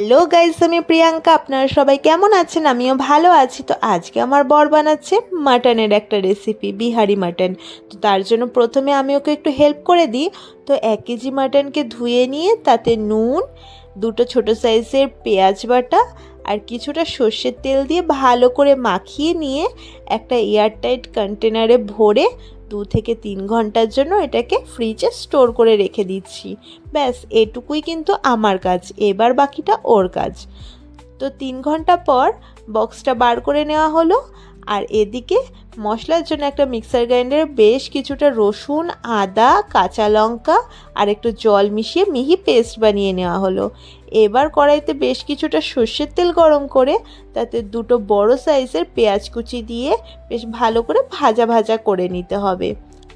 Hello guys, আমি প্রিয়াঙ্কা। আপনারা সবাই কেমন আছেন? আমিও ভালো আছি। তো আজকে আমার বর বানাচ্ছে মাটনের একটা রেসিপি বিহারি মাটন। তো তার জন্য প্রথমে আমি ওকে একটু হেল্প করে দিই। তো এক কেজি মাটনকে ধুয়ে নিয়ে তাতে নুন, দুটো ছোট সাইজের পেঁয়াজ বাটা আর কিছুটা সর্ষের তেল দিয়ে ভালো করে মাখিয়ে নিয়ে একটা এয়ারটাইট কন্টেনারে ভরে দু থেকে তিন ঘণ্টার জন্য এটাকে ফ্রিজে স্টোর করে রেখে দিচ্ছি। ব্যাস, এটুকুই কিন্তু আমার কাজ, এবার বাকিটা ওর কাজ। তো তিন ঘণ্টা পর বক্সটা বার করে নেওয়া হলো আর এদিকে মশলার জন্য একটা মিক্সার গ্রাইন্ডারে বেশ কিছুটা রসুন, আদা, কাঁচা লঙ্কা আর একটু জল মিশিয়ে মিহি পেস্ট বানিয়ে নেওয়া হলো। এবার কড়াইতে বেশ কিছুটা সর্ষের তেল গরম করে তাতে দুটো বড় সাইজের পেঁয়াজ কুচি দিয়ে বেশ ভালো করে ভাজা ভাজা করে নিতে হবে।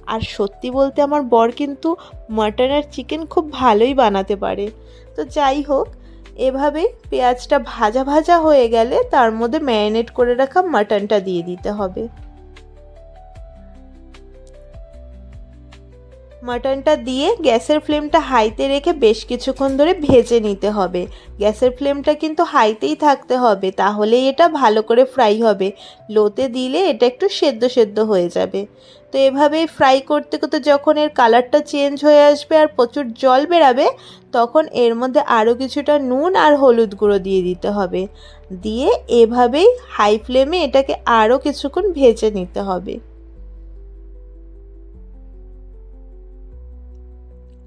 আর সত্যি বলতে আমার বর কিন্তু মাটন আর চিকেন খুব ভালোই বানাতে পারে। তো যাই হোক এভাবেই পেঁয়াজটা ভাজা ভাজা হয়ে গেলে তার মধ্যে ম্যারিনেট করে রাখা মাটনটা দিয়ে দিতে হবে। মাটনটা দিয়ে গ্যাসের ফ্লেমটা হাইতে রেখে বেশ কিছুক্ষণ ধরে ভেজে নিতে হবে। গ্যাসের ফ্লেমটা কিন্তু হাইতেই থাকতে হবে, তাহলেই এটা ভালো করে ফ্রাই হবে। লোতে দিলে এটা একটু সেদ্ধ সেদ্ধ হয়ে যাবে। তো এভাবে ফ্রাই করতে করতে যখন এর কালারটা চেঞ্জ হয়ে আসবে আর প্রচুর জল বেরাবে, তখন এর মধ্যে আরও কিছুটা নুন আর হলুদ গুঁড়ো দিয়ে দিতে হবে। দিয়ে এভাবেই হাই ফ্লেমে এটাকে আরও কিছুক্ষণ ভেজে নিতে হবে।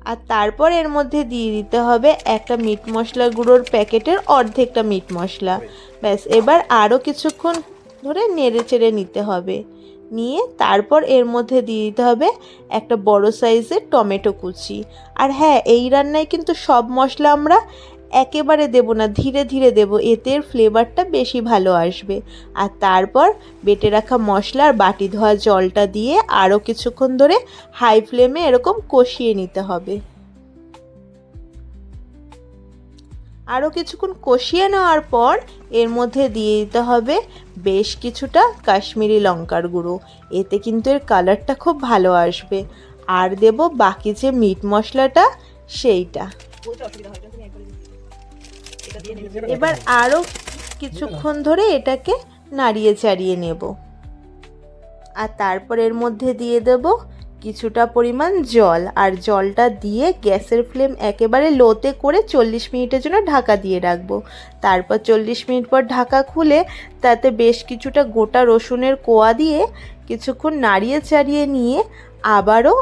আর তারপর এর মধ্যে দিয়ে দিতে হবে একটা মিট মশলা গুঁড়োর প্যাকেটের অর্ধেকটা মিট মশলা। ব্যাস, এবার আরও কিছুক্ষণ ধরে নেড়ে চেড়ে নিতে হবে। নিয়ে তারপর এর মধ্যে দিয়ে দিতে হবে একটা বড় সাইজের টমেটো কুচি। আর হ্যাঁ এই রান্নায় কিন্তু সব মশলা আমরা একেবারে দেব না, ধীরে ধীরে দেব এতে ফ্লেভারটা বেশি ভালো আসবে। আর তারপর বেটে রাখা মশলা আর বাটি ধোয়া জলটা দিয়ে আরও কিছুক্ষণ ধরে হাই ফ্লেমে এরকম কষিয়ে নিতে হবে। আরও কিছুক্ষণ কষিয়ে নেওয়ার পর এর মধ্যে দিয়ে দিতে হবে বেশ কিছুটা কাশ্মীরি লঙ্কার গুঁড়ো। এতে কিন্তু এর কালারটা খুব ভালো আসবে। আর দেব বাকি যে মিট মশলাটা, সেইটা। এবার আরও কিছুক্ষণ ধরে এটাকে নাড়িয়ে চাড়িয়ে নেব। আর তারপর এর মধ্যে দিয়ে দেব কিছুটা পরিমাণ জল। আর জলটা দিয়ে গ্যাসের ফ্লেম একেবারে লোতে করে চল্লিশ মিনিটের জন্য ঢাকা দিয়ে রাখব। তারপর চল্লিশ মিনিট পর ঢাকা খুলে তাতে বেশ কিছুটা গোটা রসুনের কোয়া দিয়ে কিছুক্ষণ নাড়িয়ে চাড়িয়ে নিয়ে আবারও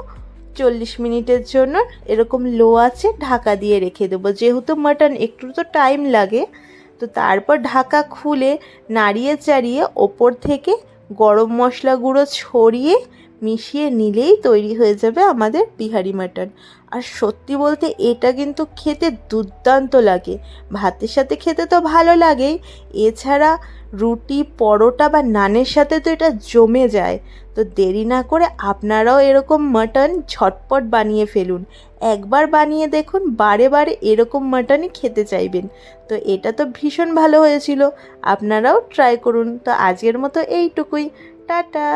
চল্লিশ মিনিটের জন্য এরকম লো আছে, ঢাকা দিয়ে রেখে দেবো। যেহেতু মাটন একটু তো টাইম লাগে, তো তারপর ঢাকা খুলে নাড়িয়ে চাড়িয়ে ওপর থেকে গরম মশলা গুঁড়ো ছড়িয়ে মিশিয়ে নিলেই তৈরি হয়ে যাবে আমাদের বিহারি মাটন আর সত্যি বলতে এটা কিন্তু খেতে দুর্দান্ত লাগে। ভাতের সাথে খেতে তো ভালো লাগেই। এছাড়া রুটি, পরোটা বা নানের সাথে তো এটা জমে যায়। তো দেরি না করে আপনারাও এরকম মাটন ঝটপট বানিয়ে ফেলুন। একবার বানিয়ে দেখুন, বারে বারে এরকম মাটনই খেতে চাইবেন। তো এটা তো ভীষণ ভালো হয়েছিল। আপনারাও ট্রাই করুন। তো আজকের মতো এইটুকুই। টাটা!